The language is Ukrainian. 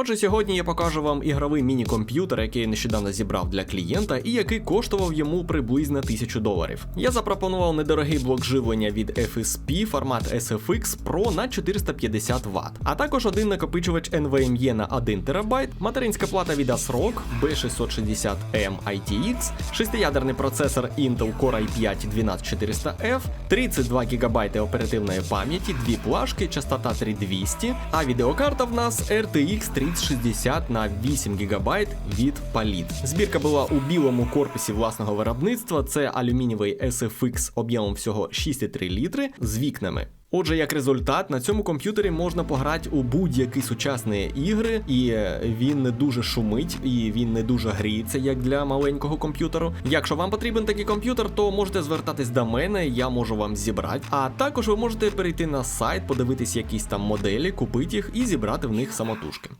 Отже, сьогодні я покажу вам ігровий міні-комп'ютер, який я нещодавно зібрав для клієнта і який коштував йому приблизно 1000 доларів. Я запропонував недорогий блок живлення від FSP формат SFX Pro на 450 Вт, а також один накопичувач NVMe на 1 ТБ, материнська плата від ASRock B660M ITX, шестиядерний процесор Intel Core i5 12400F, 32 ГБ оперативної пам'яті, дві плашки, частота 3200, а відеокарта в нас RTX 3060 на 8 ГБ від Palit. Збірка була у білому корпусі власного виробництва. Це алюмінієвий SFX об'ємом всього 6,3 літри з вікнами. Отже, як результат, на цьому комп'ютері можна пограти у будь-які сучасні ігри, і він не дуже шумить, і він не дуже гріється, як для маленького комп'ютеру. Якщо вам потрібен такий комп'ютер, то можете звертатись до мене, я можу вам зібрати. А також ви можете перейти на сайт, подивитись якісь там моделі, купити їх і зібрати в них самотужки.